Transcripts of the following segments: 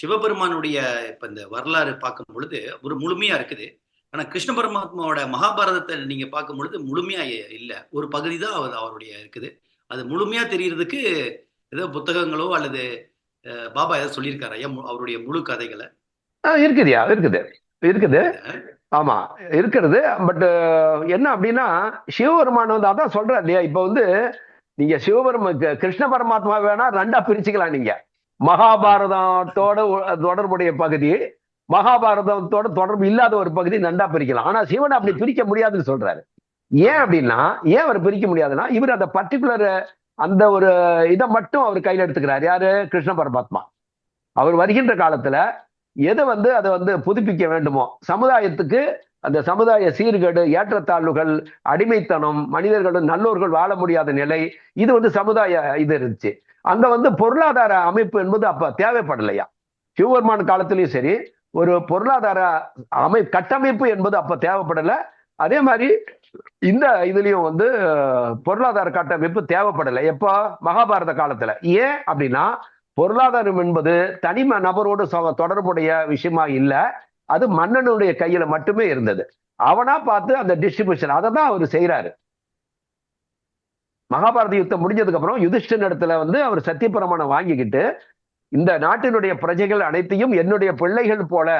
சிவபெருமானுடைய இப்ப இந்த வரலாறு பார்க்கும் பொழுது ஒரு முழுமையா இருக்குது. ஆனா கிருஷ்ண பரமாத்மாவோட மகாபாரதத்தை நீங்க பார்க்கும் பொழுது முழுமையா இல்லை. ஒரு பகுதி தான் அவர் அவருடைய இருக்குது. அது முழுமையா தெரியறதுக்கு ஏதோ புத்தகங்களோ அல்லது பாபா ஏதோ சொல்லியிருக்காரு ஐயா மு- அவருடைய முழு கதைகளை. இருக்குதுயா இருக்குது. இருக்குது. ஆமா இருக்கிறது. பட் என்ன அப்படின்னா சிவபெருமான் வந்து அதான் சொல்றாரு இல்லையா? இப்ப வந்து நீங்க சிவபெரும க- கிருஷ்ண பரமாத்மா வேணா ரெண்டா பிரிச்சுக்கலாம் நீங்க. மகாபாரதத்தோட தொடர்புடைய பகுதி மகாபாரதத்தோட தொடர்பு இல்லாத ஒரு பகுதி நண்டா பிரிக்கலாம். ஆனா சிவன் அப்படி பிரிக்க முடியாதுன்னு சொல்றாரு. ஏன் அப்படின்னா ஏன் அவர் பிரிக்க முடியாதுன்னா இவர் அந்த பர்டிகுலர் அந்த ஒரு இதை மட்டும் அவர் கையில் எடுத்துக்கிறார். யாரு? கிருஷ்ண பரமாத்மா. அவர் வருகின்ற காலத்துல எதை வந்து அதை வந்து புதுப்பிக்க வேண்டுமோ சமுதாயத்துக்கு அந்த சமுதாய சீர்கேடு ஏற்றத்தாழ்வுகள் அடிமைத்தனம் மனிதர்களும் நல்லோர்கள் வாழ முடியாத நிலை இது வந்து சமுதாய இது இருந்துச்சு. அங்க வந்து பொருளாதார அமைப்பு என்பது அப்ப தேவைப்படலையா? ஹியூவர்மான் காலத்திலையும் சரி ஒரு பொருளாதார அமை கட்டமைப்பு என்பது அப்ப தேவைப்படல. அதே மாதிரி இந்த இதுலயும் வந்து பொருளாதார கட்டமைப்பு தேவைப்படலை. எப்போ? மகாபாரத காலத்துல. ஏன் அப்படின்னா பொருளாதாரம் என்பது தனிம நபரோடு தொடர்புடைய விஷயமா இல்லை. அது மன்னனுடைய கையில மட்டுமே இருந்தது. அவனா பார்த்து அந்த டிஸ்ட்ரிபியூஷன் அதை தான் அவர் செய்யறாரு மகாபாரத யுத்தம் முடிஞ்சதுக்கு அப்புறம் யுதிஷ்டன் இடத்துல வந்து அவர் சத்தியப்பிரமாணம் வாங்கிக்கிட்டு இந்த நாட்டினுடைய பிரஜைகள் அனைத்தையும் என்னுடைய பிள்ளைகள் போல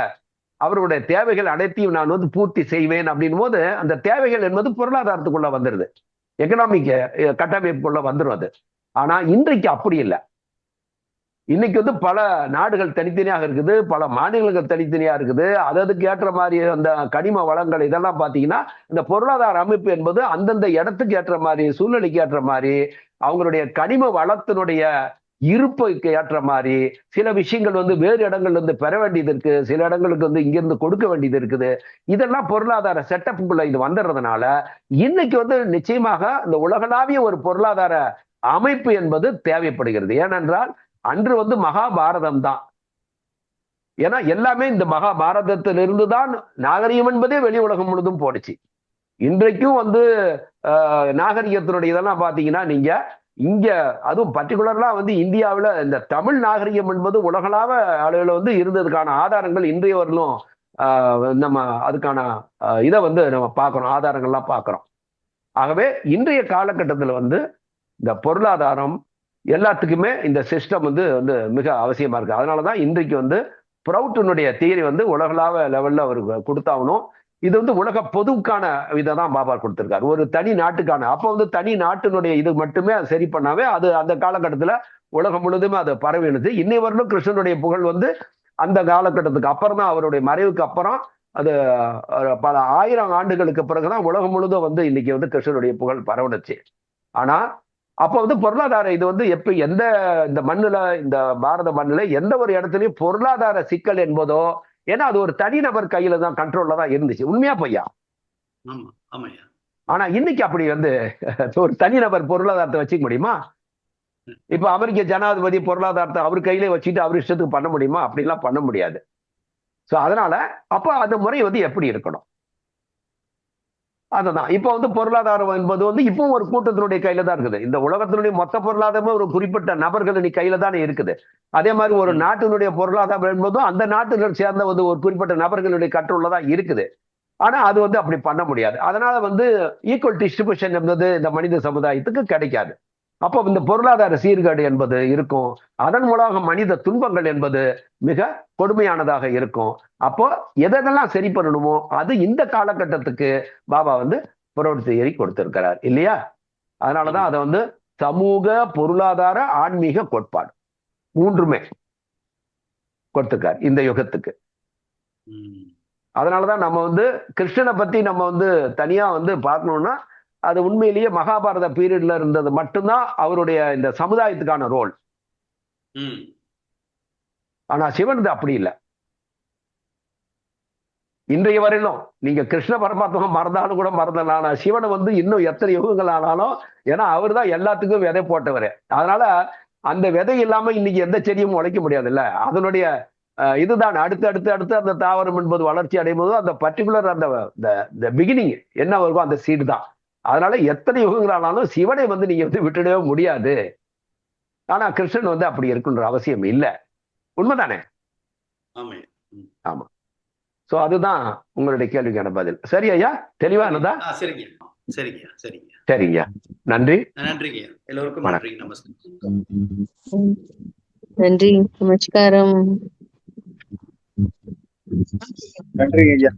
அவருடைய தேவைகள் அனைத்தையும் நான் வந்து பூர்த்தி செய்வேன் அப்படின் போது அந்த தேவைகள் என்பது பொருளாதாரத்துக்குள்ள வந்துருது. எக்கனாமிக் கட்டமைப்புக்குள்ள வந்துடும் அது. ஆனா இன்றைக்கு அப்படி இல்லை. இன்னைக்கு வந்து பல நாடுகள் தனித்தனியாக இருக்குது பல மாநிலங்கள் தனித்தனியாக இருக்குது. அததுக்கு ஏற்ற மாதிரி அந்த கனிம வளங்கள் இதெல்லாம் பார்த்தீங்கன்னா இந்த பொருளாதார அமைப்பு என்பது அந்தந்த இடத்துக்கு ஏற்ற மாதிரி சூழ்நிலைக்கு ஏற்ற மாதிரி அவங்களுடைய கனிம வளத்தினுடைய இருப்புக்கு ஏற்ற மாதிரி சில விஷயங்கள் வந்து வேறு இடங்கள்ல இருந்து பெற வேண்டியது இருக்கு சில இடங்களுக்கு வந்து இங்கிருந்து கொடுக்க வேண்டியது இருக்குது. இதெல்லாம் பொருளாதார செட்டப்புக்குள்ள இது வந்துடுறதுனால இன்னைக்கு வந்து நிச்சயமாக இந்த உலகளாவிய ஒரு பொருளாதார அமைப்பு என்பது தேவைப்படுகிறது. ஏனென்றால் அன்று வந்து மகாபாரதம் தான் ஏன்னா எல்லாமே இந்த மகாபாரதத்திலிருந்து தான் நாகரிகம் என்பதே வெளி உலகம் முழுதும் போடுச்சு இன்றைக்கும் வந்து நாகரிகத்தினுடைய இதெல்லாம் பார்த்தீங்கன்னா நீங்க இங்க அதுவும் பர்டிகுலர்லாம் வந்து இந்தியாவில் இந்த தமிழ் நாகரிகம் என்பது உலகளாவ அளவில் வந்து இருந்ததுக்கான ஆதாரங்கள் இன்றைய வரலும் ஆஹ், நம்ம அதுக்கான இதை வந்து நம்ம பார்க்குறோம் ஆதாரங்கள்லாம் பார்க்குறோம். ஆகவே இன்றைய காலகட்டத்தில் வந்து இந்த பொருளாதாரம் எல்லாத்துக்குமே இந்த சிஸ்டம் வந்து வந்து மிக அவசியமாக இருக்குது அதனால தான் இன்றைக்கு வந்து ப்ரௌட்டினுடைய தியரி வந்து உலகளாவ லெவலில் அவர் கொடுத்தாகணும். இது வந்து உலக பொதுவுக்கான இதை தான் பாபா கொடுத்துருக்காரு. ஒரு தனி நாட்டுக்கான. அப்போ வந்து தனி நாட்டினுடைய இது மட்டுமே அது சரி பண்ணாவே அது அந்த காலகட்டத்தில் உலகம் முழுதுமே அது பரவினுது இன்னை வரலும் கிருஷ்ணனுடைய புகழ் வந்து அந்த காலகட்டத்துக்கு அப்புறம் தான் அவருடைய மறைவுக்கு அப்புறம் அது பல ஆயிரம் ஆண்டுகளுக்கு பிறகுதான் உலகம் முழுதும் வந்து இன்னைக்கு வந்து கிருஷ்ணனுடைய புகழ் பரவணுச்சு ஆனா அப்போ வந்து பொருளாதார இது வந்து எப்ப எந்த இந்த மண்ணுல இந்த பாரத மண்ணுல எந்த ஒரு இடத்துலயும் பொருளாதார சிக்கல் என்பதோ ஏன்னா அது ஒரு தனிநபர் கையில தான் கண்ட்ரோல்ல தான் இருந்துச்சு. உண்மையா பொய்யா? ஆனா இன்னைக்கு அப்படி வந்து ஒரு தனிநபர் பொருளாதாரத்தை வச்சுக்க முடியுமா? இப்ப அமெரிக்க ஜனாதிபதி பொருளாதாரத்தை அவர் கையிலே வச்சுட்டு அவர் இஷ்டத்துக்கு பண்ண முடியுமா? அப்படிலாம் பண்ண முடியாது. சோ அதனால அப்ப அந்த முறை வந்து எப்படி இருக்கணும்? அதுதான். இப்ப வந்து பொருளாதாரம் என்பது வந்து இப்போ ஒரு கூட்டத்தினுடைய கையில தான் இருக்குது. இந்த உலகத்தினுடைய மொத்த பொருளாதாரமே ஒரு குறிப்பிட்ட நபர்களுடைய கையில தானே இருக்குது. அதே மாதிரி ஒரு. நாட்டினுடைய பொருளாதாரம் என்பதும் அந்த நாட்டுகள் சேர்ந்த வந்து ஒரு குறிப்பிட்ட நபர்களுடைய தான் இருக்குது. ஆனா அது வந்து அப்படி பண்ண முடியாது. அதனால வந்து ஈக்குவல் டிஸ்ட்ரிபியூஷன் என்பது இந்த மனித சமுதாயத்துக்கு கிடைக்காது. அப்போ இந்த பொருளாதார சீர்கேடு என்பது இருக்கும். அதன் மூலமாக மனித துன்பங்கள் என்பது மிக கொடுமையானதாக இருக்கும். அப்போ எதெல்லாம் சரி பண்ணணுமோ அது இந்த காலகட்டத்துக்கு பாபா வந்து புரோட் தியரி கொடுத்திருக்கிறார். இல்லையா? அதனாலதான் அதை வந்து சமூக பொருளாதார ஆன்மீக கோட்பாடு மூன்றுமே கொடுத்திருக்கார் இந்த யுகத்துக்கு. அதனாலதான் நம்ம வந்து கிருஷ்ணனை பத்தி நம்ம வந்து தனியா வந்து பார்க்கணும்னா அது உண்மையிலேயே மகாபாரத பீரியட்ல இருந்தது மட்டும்தான் அவருடைய இந்த சமுதாயத்துக்கான ரோல். ஆனா சிவன் அப்படி இல்லை. இன்றைய வரையிலும் நீங்க கிருஷ்ண பரமாத்மா மறந்தாலும் கூட மறந்தலாம் சிவனை வந்து இன்னும் எத்தனை யுகங்கள் ஆனாலும் ஏன்னா அவர் தான் எல்லாத்துக்கும் விதை போட்டவர். அதனால அந்த விதை இல்லாம இன்னைக்கு எந்த செடியும் உழைக்க முடியாதுல்ல. அதனுடைய அஹ், இதுதான். அடுத்து அடுத்து அடுத்து அந்த தாவரம் என்பது வளர்ச்சி அடையும் போது அந்த பர்டிகுலர் அந்த பிகினிங் என்ன வருமோ அந்த சீடு தான். அதனால எத்தனை யுகங்கள் ஆனாலும் சிவனை வந்து நீங்க வந்து விட்டுடவே முடியாது. ஆனா கிருஷ்ணன் வந்து அப்படி இருக்குன்ற அவசியம் இல்லை. உண்மைதானே? ஆமா. சோ அதுதான் உங்களுடைய கேள்விக்கான பதில். சரி ஐயா தெளிவானதா ஆ சரிங்க. சரிங்க சரிங்க. சரிங்க. நன்றி. நன்றிங்க. எல்லோருக்கும் நன்றி நமஸ்காரம். நன்றி. நமஸ்காரம். நன்றி ஐயா.